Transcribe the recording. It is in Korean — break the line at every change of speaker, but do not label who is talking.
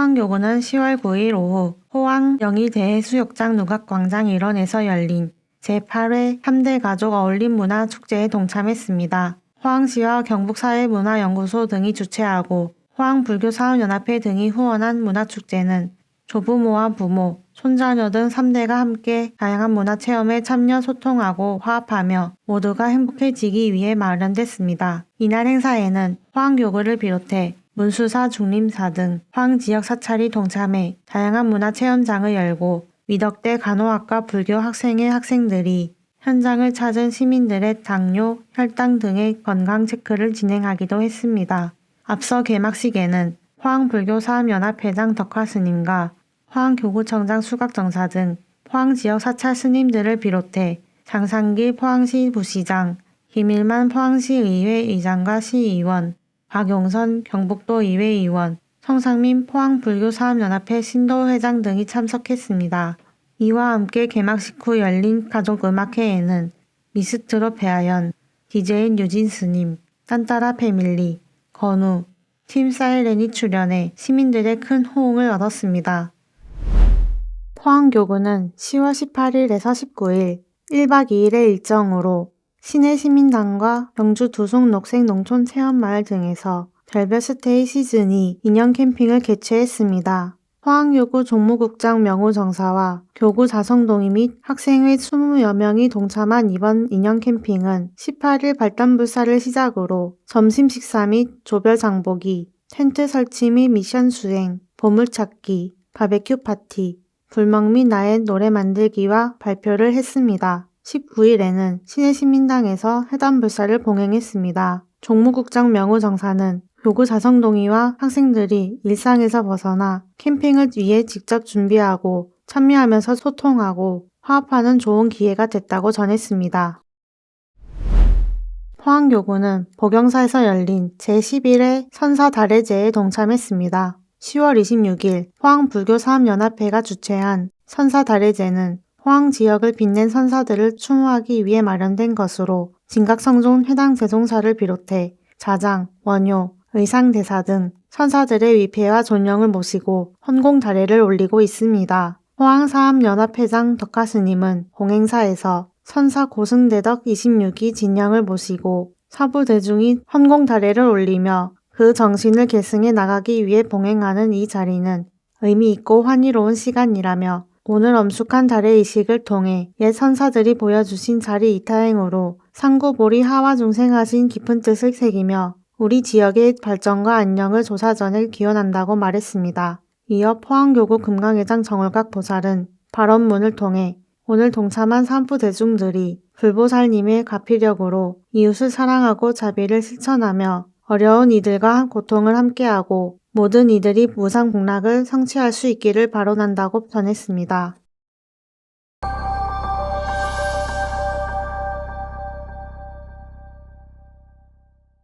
포항교구는 10월 9일 오후 포항 영희대해수욕장 누각광장 일원에서 열린 제8회 3대 가족 어울림 문화 축제에 동참했습니다. 포항시와 경북사회문화연구소 등이 주최하고 포항불교사업연합회 등이 후원한 문화축제는 조부모와 부모, 손자녀 등 3대가 함께 다양한 문화체험에 참여 소통하고 화합하며 모두가 행복해지기 위해 마련됐습니다. 이날 행사에는 포항교구를 비롯해 문수사, 중림사 등 포항 지역 사찰이 동참해 다양한 문화 체험장을 열고 미덕대 간호학과 불교 학생회 학생들이 현장을 찾은 시민들의 당뇨, 혈당 등의 건강 체크를 진행하기도 했습니다. 앞서 개막식에는 포항불교사업연합회장 덕화 스님과 포항교구청장 수각정사 등 포항 지역 사찰 스님들을 비롯해 장상길 포항시 부시장, 김일만 포항시의회 의장과 시의원, 박용선 경북도 의회 의원, 성상민 포항불교사업연합회 신도 회장 등이 참석했습니다. 이와 함께 개막식 후 열린 가족음악회에는 미스트로 배아연, DJ인 유진 스님, 딴따라 패밀리, 건우, 팀 사이렌이 출연해 시민들의 큰 호응을 얻었습니다. 포항교구는 10월 18일에서 19일 1박 2일의 일정으로 시내 시민당과 경주 두송 녹색 농촌 체험마을 등에서 별별 스테이 시즌2 인형 캠핑을 개최했습니다. 포항교구 종무국장 명우정사와 교구 자성동이 및 학생회 20여 명이 동참한 이번 인형 캠핑은 18일 발단불사를 시작으로 점심 식사 및 조별 장보기, 텐트 설치 및 미션 수행, 보물찾기, 바베큐 파티, 불멍 및 나의 노래 만들기와 발표를 했습니다. 19일에는 시내시민당에서 해단 불사를 봉행했습니다. 종무국장 명우 정사는 교구 자성동이와 학생들이 일상에서 벗어나 캠핑을 위해 직접 준비하고 참여하면서 소통하고 화합하는 좋은 기회가 됐다고 전했습니다. 포항교구는 복영사에서 열린 제11회 선사 달해제에 동참했습니다. 10월 26일 포항불교사업연합회가 주최한 선사 달해제는 포항 지역을 빛낸 선사들을 추모하기 위해 마련된 것으로 진각성종 회당 대종사를 비롯해 자장, 원효, 의상대사 등 선사들의 위패와 존영을 모시고 헌공 다례를 올리고 있습니다. 포항사업연합회장 덕하스님은 공행사에서 선사 고승대덕 26기 진영을 모시고 사부대중이 헌공 다례를 올리며 그 정신을 계승해 나가기 위해 봉행하는 이 자리는 의미 있고 환희로운 시간이라며 오늘 엄숙한 달의의식을 통해 옛 선사들이 보여주신 자리 이타행으로 상구보리 하와 중생하신 깊은 뜻을 새기며 우리 지역의 발전과 안녕을 조사전을 기원한다고 말했습니다. 이어 포항교구 금강회장 정월각 보살은 발언문을 통해 오늘 동참한 산부 대중들이 불보살님의 가피력으로 이웃을 사랑하고 자비를 실천하며 어려운 이들과 고통을 함께하고 모든 이들이 무상복락을 성취할 수 있기를 발언한다고 전했습니다.